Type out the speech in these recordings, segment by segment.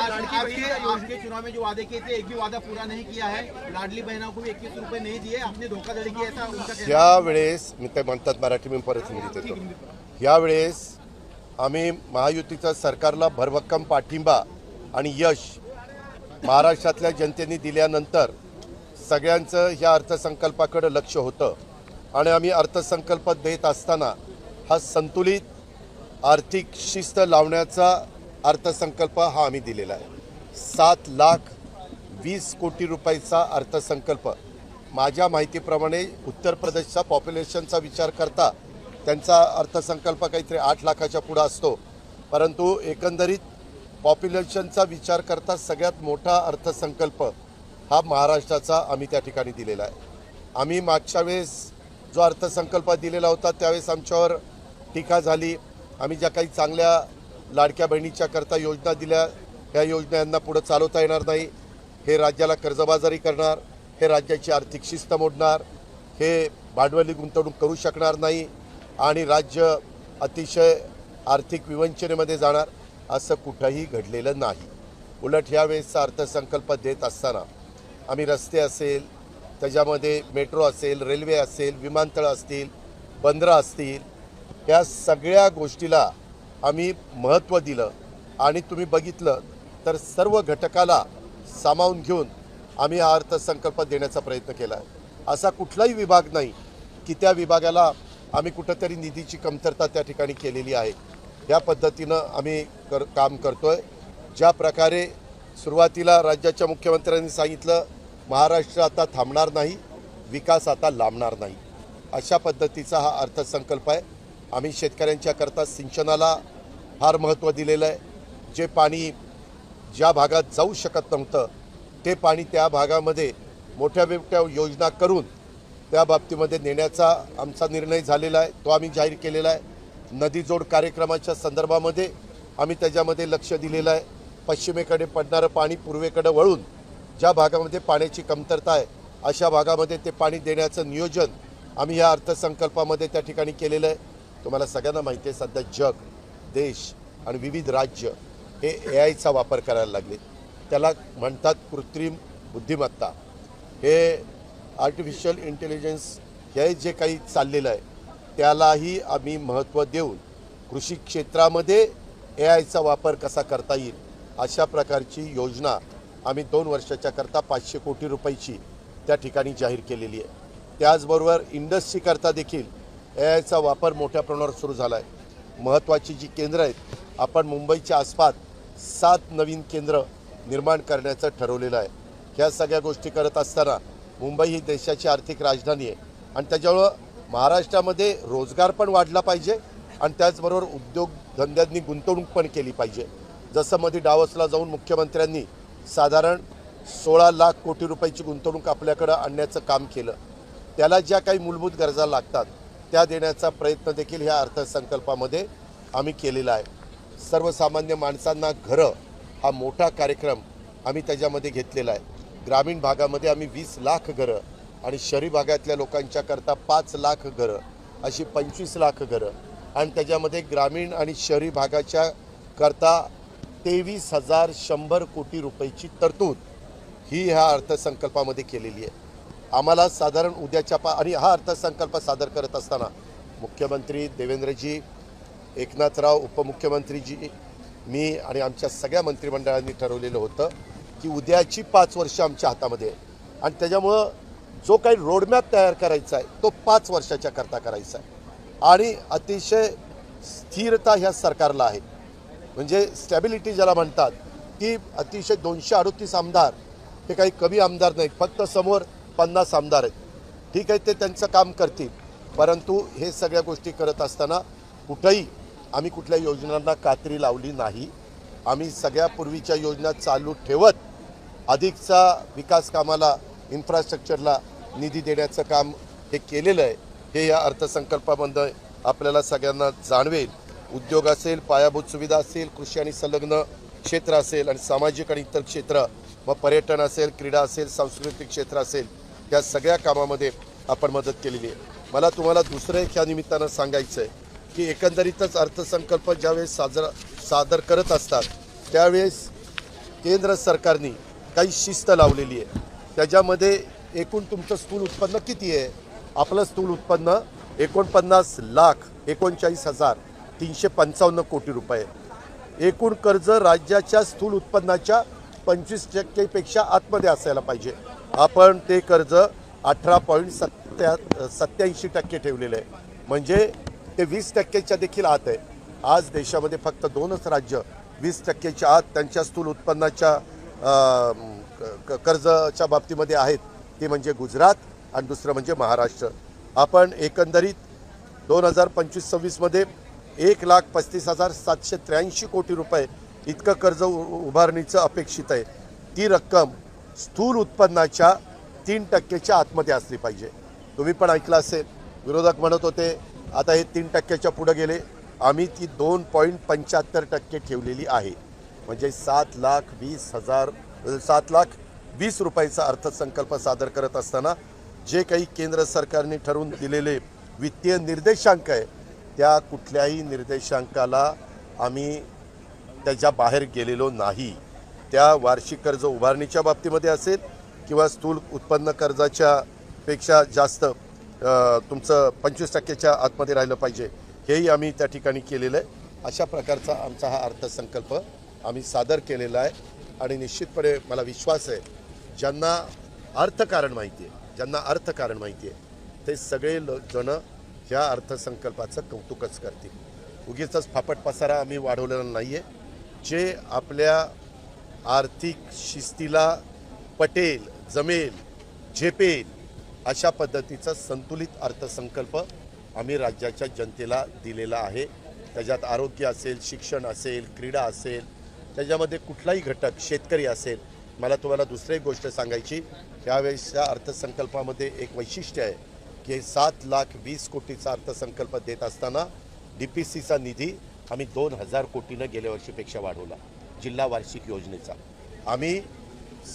आपके चुनाव में जो वादे किए थे एक भी वादा पूरा नहीं किया है। लाडली बहनों को भी इक्कीस रुपए नहीं दिए। आपने धोखाधड़ी की ऐसा उनका कहना है। यावेळेस मी ते म्हणतात मराठी मी परत हिंदीत येतो. यावेळेस आम्ही महायुतीच्या सरकारला भरभक्कम पाठिंबा आणि यश महाराष्ट्रातल्या जनतेने दिल्यानंतर सगळ्यांचं ह्या अर्थसंकल्पाकडे लक्ष होतं. आणि आम्ही अर्थसंकल्प देत असताना हा संतुलित आर्थिक शिस्त लावण्याचा अर्थसंकल्प हा आम्ही दिलेला आहे. सात लाख वीस कोटी रुपयाचा अर्थसंकल्प. माझ्या माहितीप्रमाणे उत्तर प्रदेशचा पॉप्युलेशनचा विचार करता त्यांचा अर्थसंकल्प काहीतरी आठ लाखाच्या पुढं असतो. परंतु एकंदरीत पॉप्युलेशनचा विचार करता सगळ्यात मोठा अर्थसंकल्प हा महाराष्ट्राचा आम्ही त्या ठिकाणी दिलेला आहे. आम्ही मागच्या वेळेस जो अर्थसंकल्प दिलेला होता त्यावेळेस आमच्यावर टीका झाली. आम्ही ज्या काही चांगल्या लाडक्या बहिणीच्या करता योजना दिल्या. ह्या योजना यांना पुढं चालवता येणार नाही. हे राज्याला कर्जबाजारी करणार. हे राज्याची आर्थिक शिस्त मोडणार. हे भांडवली गुंतवणूक करू शकणार नाही. आणि राज्य अतिशय आर्थिक विवंचनेमध्ये जाणार असं कुठंही घडलेलं नाही. उलट ह्यावेळेसचा अर्थसंकल्प देत असताना आम्ही रस्ते असेल त्याच्यामध्ये मेट्रो असेल रेल्वे असेल विमानतळं असतील बंदरं असतील या सगळ्या गोष्टीला आम्ही महत्त्व दिलं आणि तुम्ही बघितलं तर सर्व घटकाला सामावून घेऊन आम्ही हा अर्थसंकल्प देण्याचा प्रयत्न केला आहे. असा कुठलाही विभाग नाही की त्या विभागाला आम्ही कुठंतरी निधीची कमतरता त्या ठिकाणी केलेली आहे. या पद्धतीनं आम्ही कर काम करतो आहे ज्या प्रकारे सुरुवातीला राज्याच्या मुख्यमंत्र्यांनी सांगितलं महाराष्ट्र आता थांबणार नाही विकास आता लांबणार नाही. अशा पद्धतीचा हा अर्थसंकल्प आहे. आम्ही शेतकऱ्यांच्या करता सिंचनाला फार महत्त्व दिलेलं आहे. जे पाणी ज्या भागात जाऊ शकत नव्हतं ते पाणी त्या भागामध्ये मोठ्या मोठ्या योजना करून त्या बाबतीमध्ये नेण्याचा आमचा निर्णय झालेला आहे. तो आम्ही जाहीर केलेला आहे. नदीजोड कार्यक्रमाच्या संदर्भामध्ये आम्ही त्याच्यामध्ये लक्ष दिलेलं आहे. पश्चिमेकडे पडणारं पाणी पूर्वेकडे वळून ज्या भागामध्ये पाण्याची कमतरता आहे अशा भागामध्ये ते पाणी देण्याचं नियोजन आम्ही या अर्थसंकल्पामध्ये त्या ठिकाणी केलेलं आहे. तुम्हाला सगळ्यांना माहिती आहे सध्या जग देश आणि विविध राज्य हे ए आयचा वापर करायला लागले. त्याला म्हणतात कृत्रिम बुद्धिमत्ता. हे आर्टिफिशियल इंटेलिजन्स हे जे काही चाललेलं आहे त्यालाही आम्ही महत्त्व देऊन कृषी क्षेत्रामध्ये ए आयचा वापर कसा करता येईल अशा प्रकारची योजना आम्ही दोन वर्षाच्या करता पाचशे कोटी रुपयाची त्या ठिकाणी जाहीर केलेली आहे. त्याचबरोबर इंडस्ट्रीकरता देखील ए आयचा वापर मोठ्या प्रमाणावर सुरू झाला आहे महत्त्वाची जी केंद्रं आहेत आपण मुंबईच्या आसपास सात नवीन केंद्र निर्माण करण्याचं ठरवलेलं आहे. ह्या सगळ्या गोष्टी करत असताना मुंबई ही देशाची आर्थिक राजधानी आहे. आणि त्याच्यामुळं महाराष्ट्रामध्ये रोजगार पण वाढला पाहिजे आणि त्याचबरोबर उद्योगधंद्यांनी गुंतवणूक पण केली पाहिजे. जसं मध्ये डावसला जाऊन मुख्यमंत्र्यांनी साधारण सोळा लाख कोटी रुपयाची गुंतवणूक आपल्याकडं आणण्याचं काम केलं. त्याला ज्या काही मूलभूत गरजा लागतात त्या देण्याचा प्रयत्न देखील ह्या अर्थसंकल्पामध्ये आम्ही केलेला आहे. सर्वसामान्य माणसांना घरं हा मोठा कार्यक्रम आम्ही त्याच्यामध्ये घेतलेला आहे. ग्रामीण भागामध्ये आम्ही वीस लाख घरं आणि शहरी भागातल्या लोकांच्या करता पाच लाख घरं अशी पंचवीस लाख घरं. आणि त्याच्यामध्ये ग्रामीण आणि शहरी भागाच्या करता तेवीस हजार शंभर कोटी रुपयाची तरतूद ही ह्या अर्थसंकल्पामध्ये केलेली आहे. आम्हाला साधारण उद्याच्या पा आणि हा अर्थसंकल्प सादर करत असताना मुख्यमंत्री देवेंद्रजी एकनाथराव उपमुख्यमंत्रीजी मी आणि आमच्या सगळ्या मंत्रिमंडळांनी ठरवलेलं होतं की उद्याची पाच वर्ष आमच्या हातामध्ये आहे आणि त्याच्यामुळं जो काही रोडमॅप तयार करायचा आहे तो पाच वर्षाच्या करता करायचा आहे. आणि अतिशय स्थिरता ह्या सरकारला आहे. म्हणजे स्टॅबिलिटी ज्याला म्हणतात ती अतिशय दोनशे अडतीस आमदार हे काही कमी आमदार नाहीत. फक्त समोर पन्नास आमदार आहेत. ठीक आहे ते त्यांचं काम करतील. परंतु हे सगळ्या गोष्टी करत असताना कुठंही आम्ही कुठल्या योजनांना कात्री लावली नाही. आम्ही सगळ्या पूर्वीच्या योजना चालू ठेवत अधिकचा विकास कामाला इन्फ्रास्ट्रक्चरला निधी देण्याचं काम हे केलेलं आहे. हे या अर्थसंकल्पामध्ये आपल्याला सगळ्यांना जाणवेल. उद्योग असेल पायाभूत सुविधा असेल कृषी आणि संलग्न क्षेत्र असेल आणि सामाजिक आणि इतर क्षेत्र मग पर्यटन असेल क्रीडा असेल सांस्कृतिक क्षेत्र असेल या सगळ्या कामामध्ये आपण मदत केलेली आहे. मला तुम्हाला दुसरं एक ह्या निमित्तानं सांगायचं आहे की एकंदरीतच अर्थसंकल्प ज्यावेळेस साजरा सादर करत असतात त्यावेळेस केंद्र सरकारने काही शिस्त लावलेली आहे. त्याच्यामध्ये एकूण तुमचं स्थूल उत्पन्न किती आहे? आपलं स्थूल उत्पन्न एकोणपन्नास लाख एकोणचाळीस हजार तीनशे पंचावन्न कोटी रुपये एकूण कर्ज राज्याच्या स्थूल उत्पन्नाच्या पंचवीस टक्केपेक्षा आतमध्ये असायला पाहिजे. आपण ते कर्ज अठरा पॉईंट सत्या सत्याऐंशी टक्के ठेवलेलं आहे. म्हणजे ते वीस टक्केच्या देखील आत आहे. आज देशामध्ये फक्त दोनच राज्य वीस टक्केच्या आत त्यांच्या स्थूल उत्पन्नाच्या कर्जच्या क- क- कर्जाच्या बाबतीमध्ये आहेत. ते म्हणजे गुजरात आणि दुसरं म्हणजे महाराष्ट्र. आपण एकंदरीत दोन हजार पंचवीस सव्वीसमध्ये एक लाख पस्तीस हजार सातशे त्र्याऐंशी कोटी रुपये इतकं कर्ज उ- उभारणीचं अपेक्षित आहे. ती रक्कम स्थूल उत्पन्नाच्या तीन टक्केच्या आतमध्ये असली पाहिजे. तुम्ही पण ऐकलं असेल विरोधक म्हणत होते आता हे तीन टक्क्याच्या पुढं गेले. आम्ही ती दोन पॉईंट पंच्याहत्तर टक्के ठेवलेली आहे. म्हणजे सात लाख वीस हजार सात लाख वीस रुपयाचा अर्थसंकल्प सादर करत असताना जे काही केंद्र सरकारने ठरवून दिलेले वित्तीय निर्देशांक आहे त्या कुठल्याही निर्देशांकाला आम्ही त्याच्या बाहेर गेलेलो नाही. त्या वार्षिक कर्ज उभारणीच्या बाबतीमध्ये असेल किंवा स्थूल उत्पन्न कर्जाच्या पेक्षा जास्त तुमचं पंचवीस टक्क्याच्या आतमध्ये राहिलं पाहिजे हेही आम्ही त्या ठिकाणी केलेलं आहे. अशा प्रकारचा आमचा हा अर्थसंकल्प आम्ही सादर केलेला आहे आणि निश्चितपणे मला विश्वास आहे ज्यांना अर्थकारण माहिती आहे ज्यांना अर्थकारण माहिती आहे ते सगळे ल जणं ह्या अर्थसंकल्पाचं कौतुकच करतील. उगीच फापट पसारा आम्ही वाढवलेला नाही आहे जे आपल्या आर्थिक शिस्तीला पटेल जमेल झेपेल अशा पद्धतीचा संतुलित अर्थसंकल्प आम्ही राज्याच्या जनतेला दिलेला आहे. त्याच्यात आरोग्य असेल शिक्षण असेल क्रीडा असेल त्याच्यामध्ये कुठलाही घटक शेतकरी असेल मला तुम्हाला दुसरी गोष्ट सांगायची. यावेळेसच्या अर्थसंकल्पामध्ये एक वैशिष्ट्य आहे की सात लाख वीस कोटीचा अर्थसंकल्प देत असताना डी पी सीचा निधी आम्ही दोन हजार कोटीनं गेल्या वर्षीपेक्षा वाढवला जिल्हा वार्षिक योजनेचा. आम्ही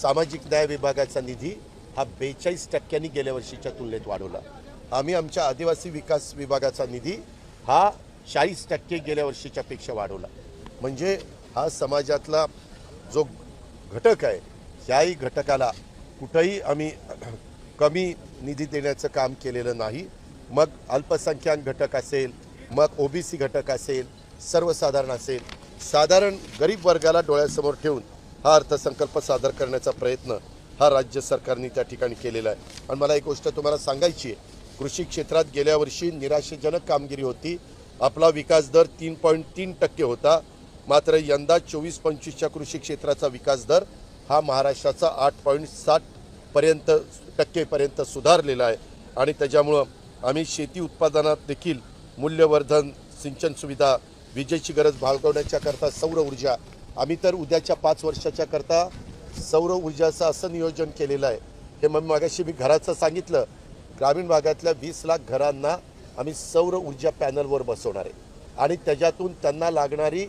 सामाजिक न्याय विभागाचा निधी हा बेचाळीस टक्क्यांनी गेल्या वर्षीच्या तुलनेत वाढवला. आम्ही आमच्या आदिवासी विकास विभागाचा निधी हा चाळीस टक्के गेल्या वर्षीच्या पेक्षा वाढवला. म्हणजे हा समाजातला जो घटक आहे त्याही घटकाला कुठंही आम्ही कमी निधी देण्याचं काम केलेलं नाही. मग अल्पसंख्याक घटक असेल मग ओबीसी घटक असेल सर्वसाधारण असेल साधारण गरीब वर्गाला डोळ्यासमोर ठेवून हा अर्थसंकल्प सादर करण्याचा प्रयत्न हा राज्य सरकारने त्या ठिकाणी केलेला आहे. आणि मला एक गोष्ट तुम्हाला सांगायची आहे. कृषी क्षेत्रात गेल्या वर्षी निराशाजनक कामगिरी होती. आपला विकास दर तीन पॉईंट तीन टक्के होता. मात्र यंदा चोवीस पंचवीसच्या कृषी क्षेत्राचा विकास दर हा महाराष्ट्राचा आठ पॉईंट साठ पर्यंत टक्केपर्यंत सुधारलेला आहे. आणि त्याच्यामुळं आम्ही शेती उत्पादनात देखील मूल्यवर्धन सिंचन सुविधा विजेची गरज भागवण्याच्याकरता सौर ऊर्जा. आम्ही तर उद्याच्या पाच वर्षाच्याकरता सौर ऊर्जाचं असं नियोजन केलेलं आहे. हे मग मागाशी मी घराचं सांगितलं. ग्रामीण भागातल्या वीस लाख घरांना आम्ही सौर ऊर्जा पॅनलवर बसवणार आहे. आणि त्याच्यातून त्यांना लागणारी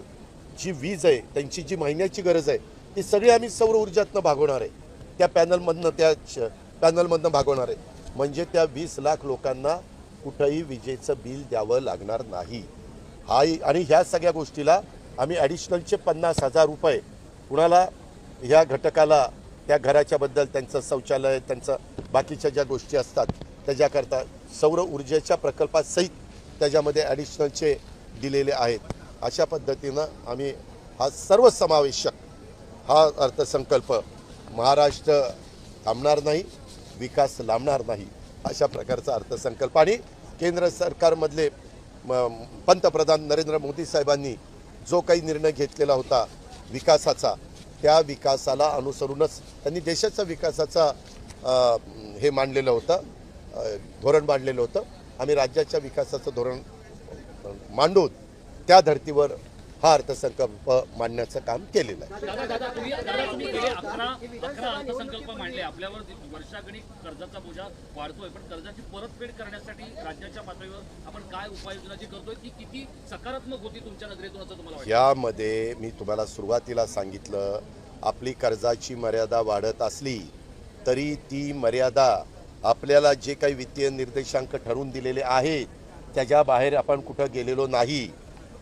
जी वीज आहे त्यांची जी महिन्याची गरज आहे ती सगळी आम्ही सौर ऊर्जातनं भागवणार आहे. त्या पॅनलमधनं त्या पॅनलमधनं भागवणार आहे. म्हणजे त्या वीस लाख लोकांना कुठंही विजेचं बिल द्यावं लागणार नाही. हा आणि ह्या सगळ्या गोष्टीला आम्ही ॲडिशनलचे पन्नास हजार रुपये कुणाला ह्या घटकाला त्या घराच्याबद्दल त्यांचं शौचालय त्यांचं बाकीच्या ज्या गोष्टी असतात त्याच्याकरता सौर ऊर्जेच्या प्रकल्पासहित त्याच्यामध्ये ॲडिशनलचे दिलेले आहेत. अशा पद्धतीनं आम्ही हा सर्वसमावेशक हा अर्थसंकल्प महाराष्ट्र थांबणार नाही विकास लांबणार नाही अशा प्रकारचा अर्थसंकल्प. आणि केंद्र सरकारमधले म- पंतप्रधान नरेंद्र मोदी साहेबांनी जो काही निर्णय घेतलेला होता विकासाचा त्या विकासाला अनुसरूनच त्यांनी देशाच्या विकासाचा हे मांडलेलं होतं धोरण मांडलेलं होतं. आम्ही राज्याच्या विकासाचं धोरण मांडून त्या धर्तीवर हा अर्थसंकल्प मांडण्याचं काम केलेलं आहे. यामध्ये मी तुम्हाला सुरुवातीला सांगितलं आपली कर्जाची मर्यादा वाढत असली तरी ती मर्यादा आपल्याला जे काही वित्तीय निर्देशांक ठरवून दिलेले आहेत त्याच्या बाहेर आपण कुठं गेलेलो नाही.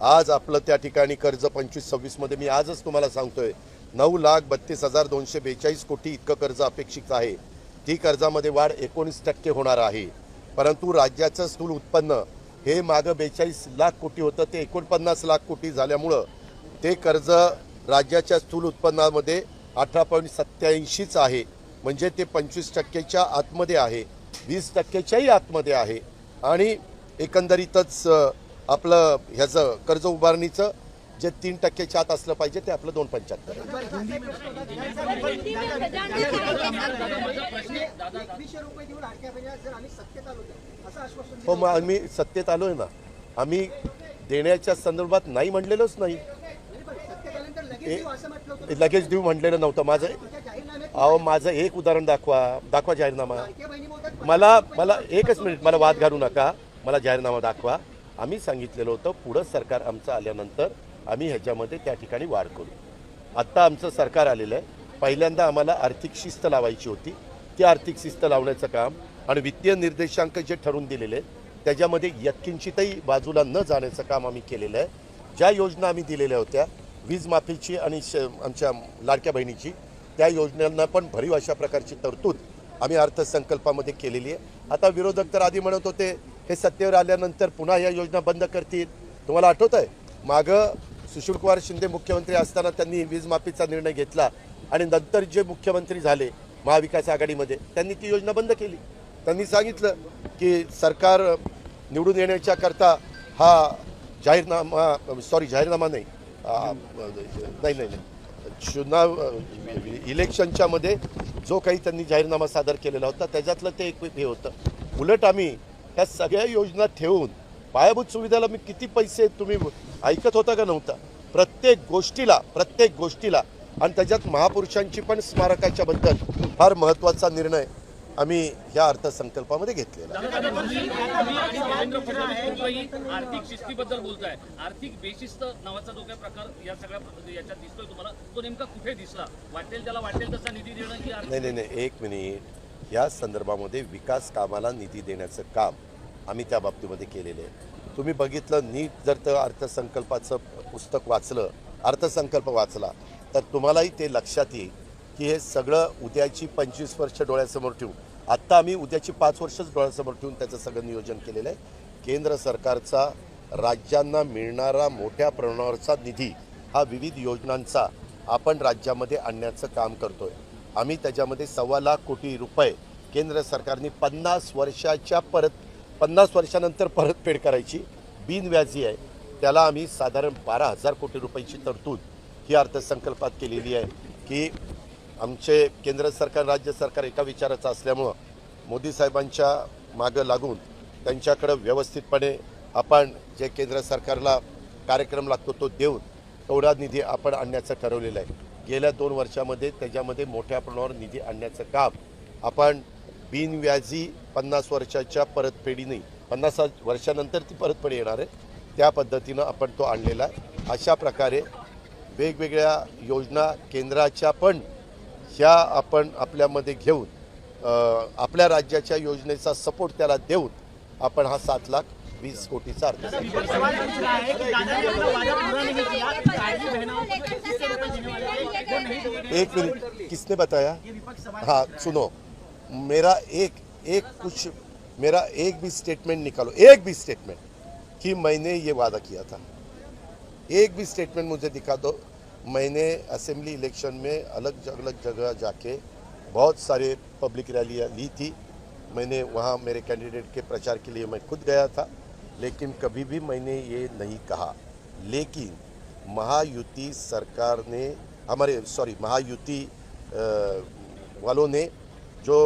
आज आपलं त्या ठिकाणी कर्ज पंचवीस सव्वीसमध्ये मी आजच तुम्हाला सांगतोय नऊ लाख बत्तीस हजार दोनशे बेचाळीस कोटी इतकं कर्ज अपेक्षित आहे. ती कर्जामध्ये वाढ एकोणीस टक्के होणार आहे. परंतु राज्याचं स्थूल उत्पन्न हे मागं बेचाळीस लाख कोटी होतं ते एकोणपन्नास लाख कोटी झाल्यामुळं ते कर्ज राज्याच्या स्थूल उत्पन्नामध्ये अठरा पॉईंट सत्याऐंशीच आहे. म्हणजे ते पंचवीस टक्केच्या आतमध्ये आहे वीस टक्केच्याही आतमध्ये आहे. आणि एकंदरीतच आपलं ह्याचं कर्ज उभारणीचं जे तीन टक्क्याच्या आत असलं पाहिजे ते आपलं दोन पंच्याहत्तर. हो मग आम्ही सत्तेत आलो आहे ना. आम्ही देण्याच्या संदर्भात नाही म्हणलेलोच नाही. लगेच देऊ म्हणलेलं नव्हतं माझं. अहो माझं एक उदाहरण दाखवा. दाखवा जाहीरनामा. मला मला एकच मिनिट मला वाद घालू नका. मला जाहीरनामा दाखवा. आम्ही सांगितलेलं होतं पुढं सरकार आमचं आल्यानंतर आम्ही ह्याच्यामध्ये त्या ठिकाणी वाढ करू. आत्ता आमचं सरकार आलेलं आहे. पहिल्यांदा आम्हाला आर्थिक शिस्त लावायची होती. ती आर्थिक शिस्त लावण्याचं काम आणि वित्तीय निर्देशांक जे ठरवून दिलेले आहेत त्याच्यामध्ये यत्किंचितही बाजूला न जाण्याचं काम आम्ही केलेलं आहे. ज्या योजना आम्ही दिलेल्या होत्या वीज माफीची आणि श- आमच्या लाडक्या बहिणीची त्या योजनांना पण भरीव अशा प्रकारची तरतूद आम्ही अर्थसंकल्पामध्ये केलेली आहे. आता विरोधक तर आधी म्हणत होते हे सत्तेवर आल्यानंतर पुन्हा या योजना बंद करतील. तुम्हाला आठवत आहे मागं सुशीलकुमार शिंदे मुख्यमंत्री असताना त्यांनी वीजमाफीचा निर्णय घेतला आणि नंतर जे मुख्यमंत्री झाले महाविकास आघाडीमध्ये त्यांनी ती योजना बंद केली. त्यांनी सांगितलं की सरकार निवडून येण्याच्या करता हा जाहीरनामा सॉरी जाहीरनामा नाही नाही नाही नाही. चुनाव इलेक्शनच्यामध्ये जो काही त्यांनी जाहीरनामा सादर केलेला होता त्याच्यातलं ते एक हे होतं. उलट आम्ही ह्या सगळ्या योजना ठेवून पायाभूत सुविधाला मी किती पैसे तुम्ही ऐकत होता का नव्हता? प्रत्येक गोष्टीला प्रत्येक गोष्टीला आणि त्याच्यात महापुरुषांची पण स्मारकाच्या बद्दल फार महत्त्वाचा निर्णय आम्ही ह्या अर्थसंकल्पामध्ये घेतलेला या नाही नाही नाही एक मिनिट. या संदर्भामध्ये विकास कामाला निधी देण्याचं काम आम्ही त्या बाबतीमध्ये केलेलं आहे. तुम्ही बघितलं नीट जर तर अर्थसंकल्पाचं पुस्तक वाचलं अर्थसंकल्प वाचला तर तुम्हालाही ते लक्षात येईल की हे सगळं उद्याची पंचवीस वर्ष डोळ्यासमोर ठेवून आत्ता आम्ही उद्याची पाच वर्षच डोळ्यासमोर ठेवून त्याचं सगळं नियोजन केलेलं आहे. केंद्र सरकारचा राज्यांना मिळणारा मोठ्या प्रमाणावरचा निधी हा विविध योजनांचा आपण राज्यामध्ये आणण्याचं काम करतो आहे आम्ही त्याच्यामध्ये सव्वा लाख कोटी रुपये केंद्र सरकारने पन्नास वर्षाच्या परत पन्नास वर्षानंतर परतफेड करायची. बिनव्याजी आहे. त्याला आम्ही साधारण बारा हजार कोटी रुपयांची तरतूद ही अर्थसंकल्पात केलेली आहे की आमचे केंद्र सरकार राज्य सरकार एका विचाराचं असल्यामुळं मोदी साहेबांच्या मागं लागून त्यांच्याकडं व्यवस्थितपणे आपण जे केंद्र सरकारला कार्यक्रम लागतो तो देऊन तेवढा निधी आपण आणण्याचं ठरवलेलं आहे. गेल्या दोन वर्षामध्ये त्याच्यामध्ये मोठ्या प्रमाणावर निधी आणण्याचं काम आपण बिनव्याजी पन्नास वर्षाच्या परतफेडीने पन्नास वर्षानंतर ती परतफेड येणार आहे. त्या पद्धतीनं आपण तो आणलेला आहे. अशा प्रकारे वेगवेगळ्या योजना केंद्राच्या पण ह्या आपण आपल्यामध्ये घेऊन आपल्या राज्याच्या योजनेचा सपोर्ट त्याला देऊन आपण हा सात लाख वीस कोटीचा अर्थ एक मिनट किसने बताया? हाँ सुनो मेरा एक एक कुछ मेरा एक भी स्टेटमेंट निकालो एक भी स्टेटमेंट कि मैंने ये वादा किया था। एक भी स्टेटमेंट मुझे दिखा दो मैंने असेंबली इलेक्शन में अलग अलग जगह जाके बहुत सारे पब्लिक रैलियाँ ली थी। मैंने वहाँ मेरे कैंडिडेट के प्रचार के लिए मैं खुद गया था। लेकिन कभी भी मैंने ये नहीं कहा। लेकिन महायुति सरकार ने, हमारे सॉरी महायुति वालों ने जो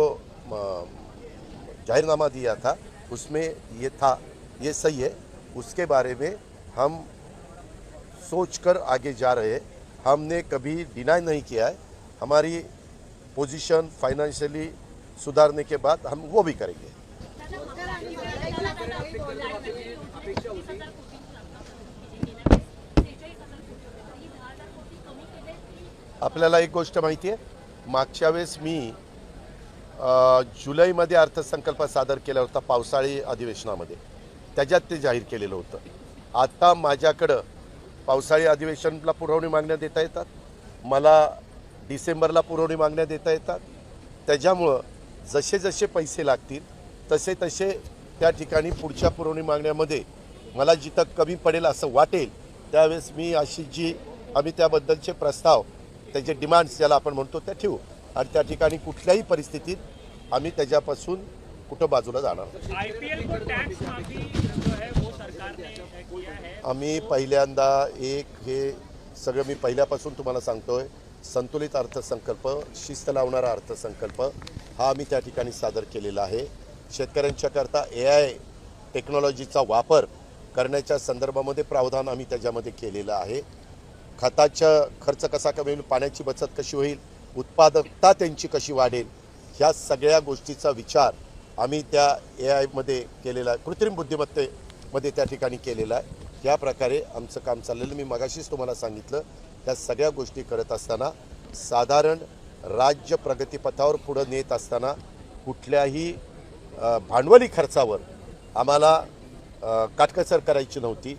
जाहिरनामा दिया था, उसमें ये था, ये सही है। उसके बारे में हम सोचकर आगे जा रहे हैं। हमने कभी डिनाई नहीं किया है। हमारी पोजीशन फाइनेंशियली सुधारने के बाद हम वो भी करेंगे। आपल्याला एक गोष्ट माहिती आहे मागच्या वेळेस मी जुलैमध्ये अर्थसंकल्प सादर केला होता पावसाळी अधिवेशनामध्ये. त्याच्यात ते जाहीर केलेलं होतं. आता माझ्याकडं पावसाळी अधिवेशनला पुरवणी मागण्या देता येतात. मला डिसेंबरला पुरवणी मागण्या देता येतात. त्याच्यामुळं जसे जसे पैसे लागतील तसे तसे त्या ठिकाणी पुढच्या पुरवणी मागण्यामध्ये मला जिथं कमी पडेल असं वाटेल त्यावेळेस मी अशी जी आम्ही त्याबद्दलचे प्रस्ताव त्याचे डिमांड्स ज्याला आपण म्हणतो त्या ठेवू. आणि त्या ठिकाणी कुठल्याही परिस्थितीत आम्ही त्याच्यापासून कुठं बाजूला जाणार आम्ही पहिल्यांदा एक हे सगळं मी पहिल्यापासून तुम्हाला सांगतोय संतुलित अर्थसंकल्प शिस्त लावणारा अर्थसंकल्प हा आम्ही त्या ठिकाणी सादर केलेला आहे. शेतकऱ्यांच्या करता ए आय टेक्नॉलॉजीचा वापर करण्याच्या संदर्भामध्ये प्रावधान आम्ही त्याच्यामध्ये केलेलं आहे. खताचा खर्च कसा कमी होईल पाण्याची बचत कशी होईल उत्पादकता त्यांची कशी वाढेल ह्या सगळ्या गोष्टीचा विचार आम्ही त्या ए आयमध्ये केलेला आहे कृत्रिम बुद्धिमत्तेमध्ये त्या ठिकाणी केलेला आहे. या प्रकारे आमचं काम चाललेलं मी मगाशीच तुम्हाला सांगितलं त्या सगळ्या गोष्टी करत असताना साधारण राज्य प्रगतीपथावर पुढं नेत असताना कुठल्याही भांडवली खर्चावर आम्हाला काटकसर करायची नव्हती.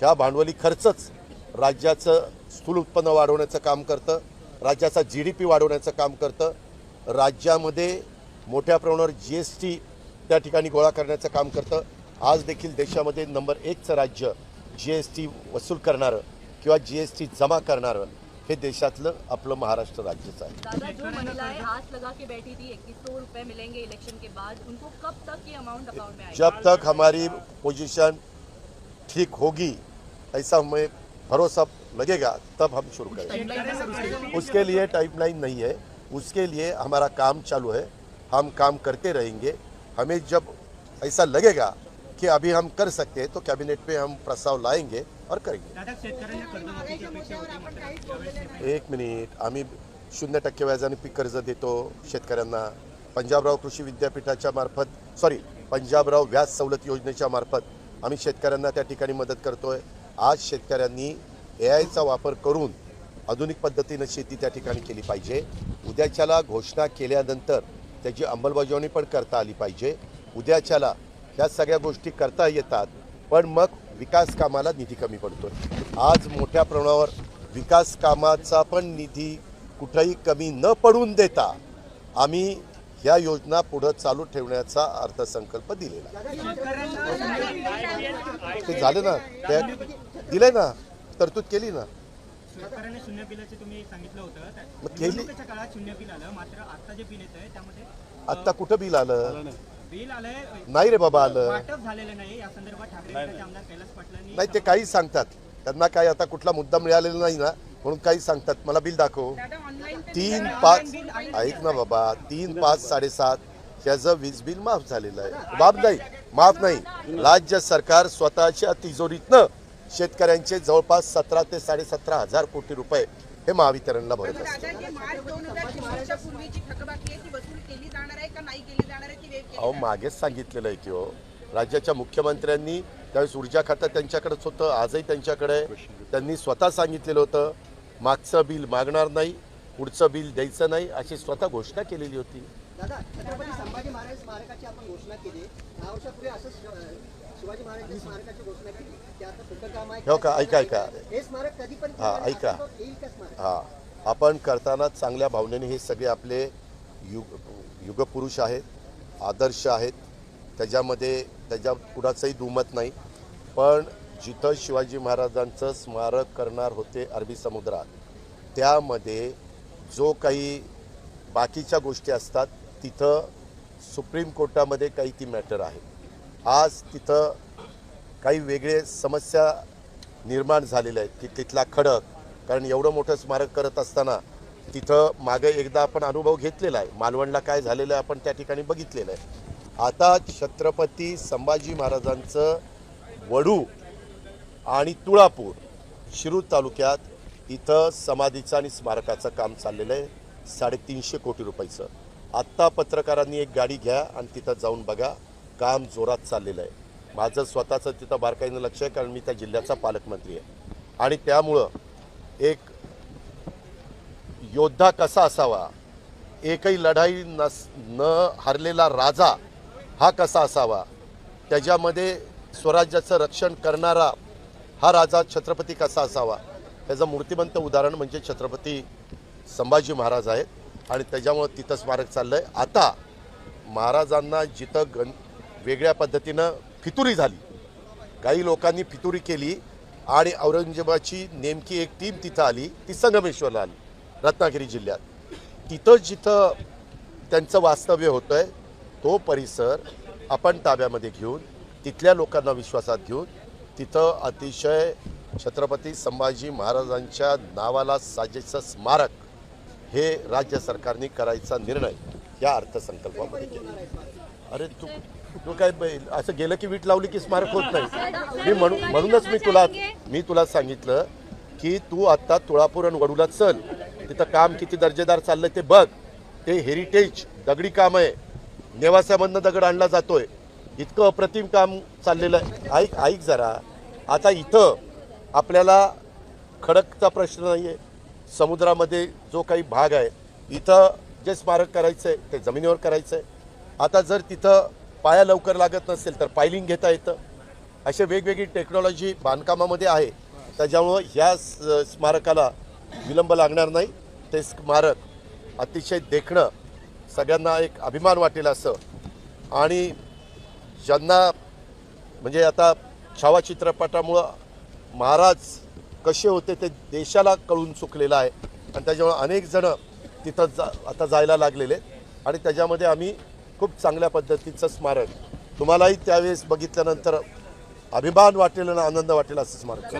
ह्या भांडवली खर्चच राज्याचं स्थूल उत्पन्न वाढवण्याचं काम करतं राज्याचा जी डी पी वाढवण्याचं काम करतं राज्यामध्ये मोठ्या प्रमाणावर जी एस टी त्या ठिकाणी गोळा करण्याचं काम करतं. आज देखील देशामध्ये नंबर एकचं राज्य जी एस टी वसूल करणारं किंवा जी एस टी जमा करणारं हे देशातलं आपलं महाराष्ट्र राज्यच आहे. जब तक हमारी पोजीशन ठीक होगी ऐसा हमें भरोसा लगेगा तब हम शुरू करेंगे। उसके लिए टाइमलाइन नहीं है उसके लिए हमारा काम चालू है हम काम करते रहेंगे। हमें जब ऐसा लगेगा कि अभी हम कर सकते हैं तो कैबिनेट पे हम प्रस्ताव लाएंगे और करेंगे. एक मिनिट आम्ही शून्य टक्के व्याजाने पीक कर्ज देतो शेतकऱ्यांना. पंजाबराव कृषी विद्यापीठाच्या मार्फत सॉरी पंजाबराव व्याज सवलत योजनेच्या मार्फत आम्ही शेतकऱ्यांना त्या ठिकाणी मदत करतोय. आज शेतकऱ्यांनी ए आयचा वापर करून आधुनिक पद्धतीनं शेती त्या ठिकाणी केली पाहिजे. उद्याच्याला घोषणा केल्यानंतर त्याची अंमलबजावणी पण करता आली पाहिजे. उद्याच्याला ह्या सगळ्या गोष्टी करता येतात पण मग विकास कामाला निधी कमी पडतो आज मोठ्या प्रमाणावर विकास कामाचा पण निधी कुठंही कमी न पडून देता आम्ही ह्या योजना पुढं चालू ठेवण्याचा अर्थसंकल्प दिलेला आहे. ते झालं ना? त्या दिलंय ना? तरतूद केली ना? शेतकऱ्यांना शून्य बिलाचे तुम्ही सांगितलं होतं. त्या- मग केली. निवडणुकीच्या काळात शून्य बिल आलं. मात्र आता जे बिल येत आहे त्यामध्ये आत्ता कुठं बिल आलं? बिल आलंय. नाही रे बाबा आलं. वाटप झालेलं नाही. या संदर्भात ठाकरे गटाचे आमदार कैलास पाटलांनी नाही ते काही सांगतात. त्यांना काही आता कुठला मुद्दा मिळालेला नाही ना? म्हणून काही सांगतात. मला बिल दाखव. तीन पाच ऐक ना बाबा तीन पाच साडेसात ह्याचं वीज बिल माफ झालेलं आहे. माफ नाही माफ नाही. राज्य सरकार स्वतःच्या तिजोरीतनं शेतकऱ्यांचे जवळपास सतरा ते साडेसतरा हजार कोटी रुपये हे महावितरणला भरत असतात. दादा जे मार्च दोन हजार चोवीसच्या पूर्वीची थकबाकी आहे ती वसूल केली जाणार आहे का नाही केली जाणार आहे ती वेळ केली अहो मागेच सांगितलेलं आहे की हो. राज्याच्या मुख्यमंत्र्यांनी त्यावेळेस ऊर्जा खातं त्यांच्याकडेच होतं आजही त्यांच्याकडे. त्यांनी स्वतः सांगितलेलं होतं. मागचं बिल मागणार नाही पुढचं बिल द्यायचं नाही अशी स्वतः घोषणा केलेली होती. दादा छत्रपती संभाजी महाराज स्मारकाची आपण घोषणा केली. दहा वर्षापूर्वी असं शिवाजी महाराजांच्या स्मारकाची घोषणा केली. ते आता कुठं काम आहे. हो का? ऐका ऐका. हे स्मारक हा, ऐका. हा. आपण करताना चांगल्या भावनेने हे सगळे आपले युग युगपुरुष आहेत आदर्श आहेत. त्याच्यामध्ये त्याच्या कुणाचंही दुमत नाही. पण जिथं शिवाजी महाराजांचं स्मारक करणार होते अरबी समुद्रात त्यामध्ये जो काही बाकीच्या गोष्टी असतात तिथं सुप्रीम कोर्टामध्ये काही ती मॅटर आहे. आज तिथं काही वेगळे समस्या निर्माण झालेल्या आहेत की तिथला खडक कारण एवढं मोठं स्मारक करत असताना तिथं मागे एकदा आपण अनुभव घेतलेला आहे. मालवणला काय झालेलं आहे आपण त्या ठिकाणी बघितलेलं आहे. आता छत्रपती संभाजी महाराजांचं वडू आणि तुळापूर शिरूर तालुक्यात इथं समाधीचं आणि स्मारकाचं काम चाललेलं आहे. साडेतीनशे कोटी रुपयाचं. आत्ता पत्रकारांनी एक गाडी घ्या आणि तिथं जाऊन बघा. काम जोरात चाललेलं आहे. माझं स्वतःचं तिथं बारकाईनं लक्ष आहे कारण मी त्या जिल्ह्याचा पालकमंत्री आहे. आणि त्यामुळं एक योद्धा कसा असावा एकही लढाई नस न हरलेला राजा हा कसा असावा त्याच्यामध्ये स्वराज्याचं रक्षण करणारा हा राजा छत्रपती कसा असावा? त्याचं मूर्तिमंत उदाहरण म्हणजे छत्रपती संभाजी महाराज आहेत आणि त्याच्यामुळं तिथं स्मारक चाललं आहे आता महाराजांना जिथं गण वेगळ्या पद्धतीनं फितुरी झाली काही लोकांनी फितुरी केली आणि औरंगजेबाची नेमकी एक टीम तिथं आली ती संगमेश्वरला आली रत्नागिरी जिल्ह्यात. तिथं जिथं त्यांचं वास्तव्य होतं आहे तो परिसर आपण ताब्यामध्ये घेऊन तिथल्या लोकांना विश्वासात घेऊन तिथं अतिशय छत्रपती संभाजी महाराजांच्या नावाला साजेचं स्मारक हे राज्य सरकारने करायचा निर्णय या अर्थसंकल्पामध्ये केला. अरे तू तू काय असं गेलं की वीट लावली की स्मारक होत नाही? मी म्हणून म्हणूनच मी तुला मी तुला सांगितलं की तू आत्ता तुळापूर आणि वडूला चल. तिथं काम किती दर्जेदार चाललंय ते बघ. ते हेरिटेज दगडी काम आहे. नेवासामधनं दगड आणला जातोय. इतकं अप्रतिम काम चाललेलं आहे. ऐक ऐक जरा. आता इथं आपल्याला खडकचा प्रश्न नाही आहे समुद्रामध्ये जो काही भाग आहे इथं जे स्मारक करायचं आहे ते जमिनीवर करायचं आहे आता जर तिथं पाया लवकर लागत नसेल तर पायलिंग घेता येतं. असे वेगवेगळी टेक्नॉलॉजी बांधकामामध्ये आहे. त्याच्यामुळं ह्या स्मारकाला विलंब लागणार नाही. ते स्मारक अतिशय देखणं सगळ्यांना एक अभिमान वाटेल असं. आणि ज्यांना म्हणजे आता छावा चित्रपटामुळं महाराज कसे होते ते देशाला कळून चुकलेलं आहे. आणि त्याच्यामुळे अनेक जण तिथं जा आता जायला लागलेले आहेत. आणि त्याच्यामध्ये आम्ही खूप चांगल्या पद्धतीचं स्मारक. तुम्हालाही त्यावेळेस बघितल्यानंतर अभिमान वाटेल आणि आनंद वाटेल असं स्मारक.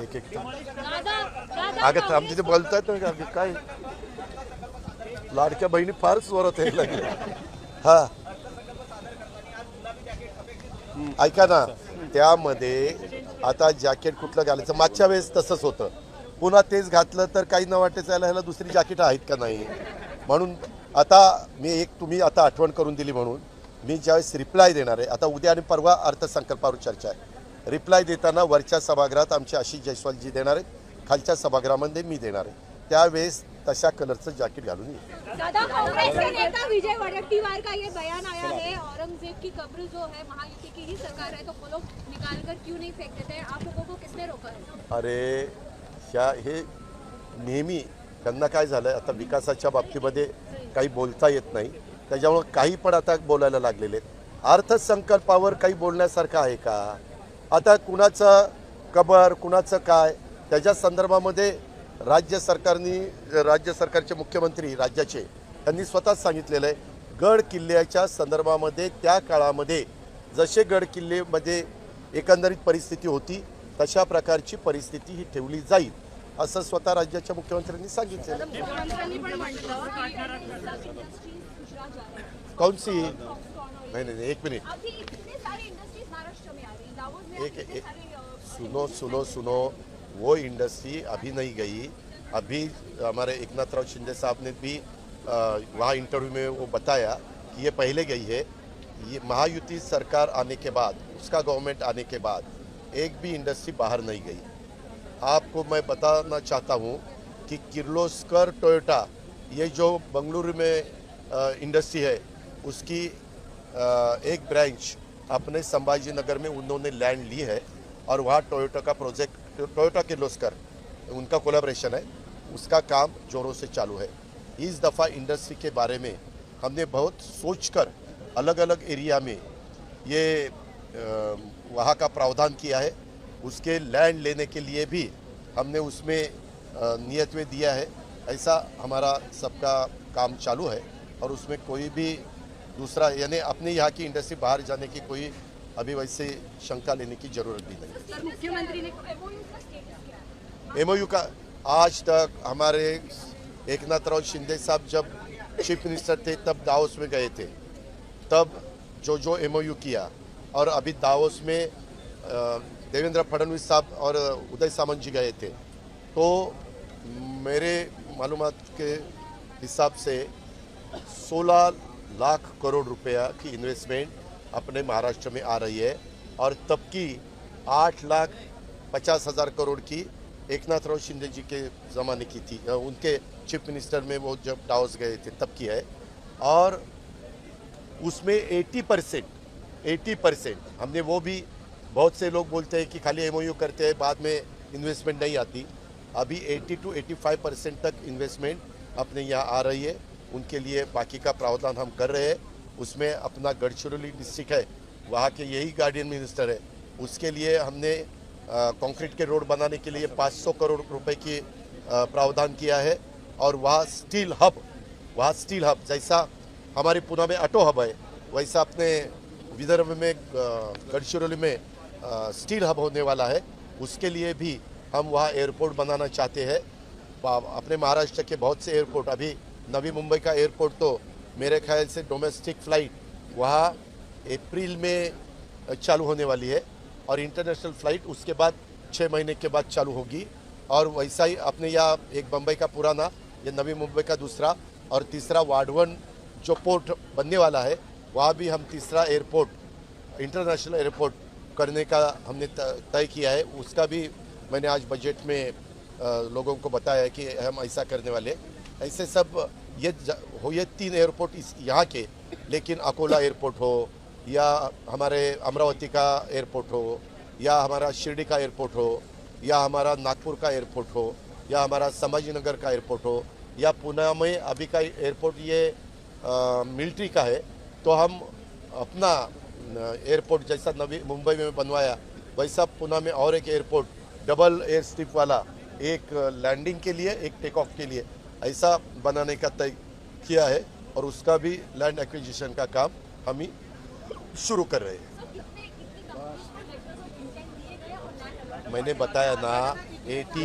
एक एक अगं तिथे बोलतायत ना अगं काय लाडक्या बहिणी फारच जोरात यायला लागल्या. हा. ऐका ना. त्यामध्ये आता जॅकेट कुठलं घालायचं? मागच्या वेळेस तसंच होतं. पुन्हा तेच घातलं तर काही न वाटायचं याला ह्याला दुसरी जॅकेट आहेत का नाही? म्हणून आता मी एक तुम्ही आता आठवण करून दिली म्हणून. मी ज्यावेळेस रिप्लाय देणार आहे आता उद्या आणि परवा अर्थसंकल्पावर चर्चा आहे. रिप्लाय देताना वरच्या सभागृहात आमचे आशिष जयस्वालजी देणार आहेत. खालच्या सभागृहामध्ये मी देणार आहे. त्यावेळेस तशा कलरचं जॅकेट घालून येईल दादा कांग्रेस के नेता विजय वडेट्टीवार का ये बयान आया है औरंगजेब की कब्र जो है महायुति की ही सरकार है तो वो लोग निकाल कर क्यों नहीं फेंक देते हैं आप लोगों को किसने रोका है? अरे ह्या हे नेहमी त्यांना काय झालं आता विकासाच्या बाबतीमध्ये काही बोलता येत नाही. त्याच्यामुळं काही पण आता बोलायला लागलेले आहेत. अर्थसंकल्पावर काही बोलण्यासारखं आहे का? आता कुणाचं कबर कुणाचं काय? त्याच्या संदर्भामध्ये राज्य सरकारनी राज्य सरकारचे मुख्यमंत्री राज्याचे त्यांनी स्वतःच सांगितलेलं आहे गड किल्ल्याच्या संदर्भामध्ये त्या काळामध्ये जसे गड किल्लेमध्ये एकंदरीत परिस्थिती होती तशा प्रकारची परिस्थिती ही ठेवली जाईल असं स्वतः राज्याच्या मुख्यमंत्र्यांनी की कौन सी? नहीं नहीं नहीं, एक मिनट. एक- सुनो सुनो सुनो. वो इंडस्ट्री अभी नहीं गई। अभी हमारे एकनाथ राव शिंदे साहब ने भी वहाँ इंटरव्यू में वो बताया कि ये पहले गई है। ये महायुति सरकार आने के बाद, उसका गवर्नमेंट आने के बाद एक भी इंडस्ट्री बाहर नहीं गई। आपको मैं बताना चाहता हूँ कि किर्लोस्कर टोयोटा, ये जो बंगलुरु में इंडस्ट्री है, उसकी एक ब्रांच अपने संभाजी नगर में उन्होंने लैंड ली है और वहाँ टोयोटा का प्रोजेक्ट टोयोटा किर्लोस्कर उनका कोलाब्रेशन है। उसका काम जोरों से चालू है। इस दफ़ा इंडस्ट्री के बारे में हमने बहुत सोचकर अलग अलग एरिया में ये वहाँ का प्रावधान किया है। उसके लैंड लेने के लिए भी हमने उसमें नियत में दिया है। ऐसा हमारा सबका काम चालू है। और उसमें कोई भी दूसरा, यानी अपने यहाँ की इंडस्ट्री बाहर जाने की कोई अभी वैसे शंका लेने की ज़रूरत भी नहीं। तर मुख्यमंत्री ने का एमओयू आज तक हमारे एकनाथ राव शिंदे साहब जब चीफ मिनिस्टर थे तब दाओस में गए थे। तब जो जो एमओयू किया और अभी दाओस में देवेंद्र फडणवीस साहब और उदय सामंत जी गए थे। तो मेरे मालूम के हिसाब से 16 लाख करोड़ रुपया की इन्वेस्टमेंट अपने महाराष्ट्र में आ रही है और तब की आठ लाख पचास हज़ार करोड़ की एकनाथ राव शिंदे जी के ज़माने की थी। उनके चीफ मिनिस्टर में वो जब डाउस गए थे, तब की है। और उसमें 80 परसेंट, एटी परसेंट, हमने वो भी बहुत से लोग बोलते हैं कि खाली एमओयू करते हैं, बाद में इन्वेस्टमेंट नहीं आती। अभी 80 टू 85 परसेंट तक इन्वेस्टमेंट अपने यहाँ आ रही है। उनके लिए बाकी का प्रावधान हम कर रहे हैं। उसमें अपना गढ़चिरौली डिस्ट्रिक्ट है, वहाँ के यही गार्डियन मिनिस्टर है। उसके लिए हमने कंक्रीट के रोड बनाने के लिए 500 करोड़ रुपए की प्रावधान किया है और वहाँ स्टील हब वहाँ स्टील हब जैसा हमारे पुणे में ऑटो हब है, वैसा अपने विदर्भ में गढ़चिरौली में स्टील हब होने वाला है। उसके लिए भी हम वहाँ एयरपोर्ट बनाना चाहते हैं। अपने महाराष्ट्र के बहुत से एयरपोर्ट अभी नवी मुंबई का एयरपोर्ट तो मेरे ख्याल से डोमेस्टिक फ़्लाइट वहाँ अप्रैल में चालू होने वाली है और इंटरनेशनल फ़्लाइट उसके बाद छः महीने के बाद चालू होगी। और वैसा ही अपने यहाँ एक बम्बई का पुराना, या नवी मुंबई का दूसरा और तीसरा वाडवन जो पोर्ट बनने वाला है, वहाँ भी हम तीसरा एयरपोर्ट इंटरनेशनल एयरपोर्ट करने का हमने तय किया है। उसका भी मैंने आज बजट में लोगों को बताया कि हम ऐसा करने वाले ऐसे सब ये हो, ये तीन एयरपोर्ट इस, यहाँ के, लेकिन अकोला एयरपोर्ट हो, या हमारे अमरावती का एयरपोर्ट हो, या हमारा शिरडी का एयरपोर्ट हो, या हमारा नागपुर का एयरपोर्ट हो, या हमारा संभाजीनगर का एयरपोर्ट हो, या पुणे में अभी का एयरपोर्ट ये मिलिट्री का है तो हम अपना एयरपोर्ट जैसा नवी, मुंबई में बनवाया, वैसा पुणे में और एक एयरपोर्ट डबल एयर स्ट्रिप वाला, एक लैंडिंग के लिए, एक टेक ऑफ़ के लिए ऐसा बनाने का तय किया है और उसका भी लैंड एक्विजिशन का काम हम ही शुरू कर रहे हैं। मैंने बताया ना एटी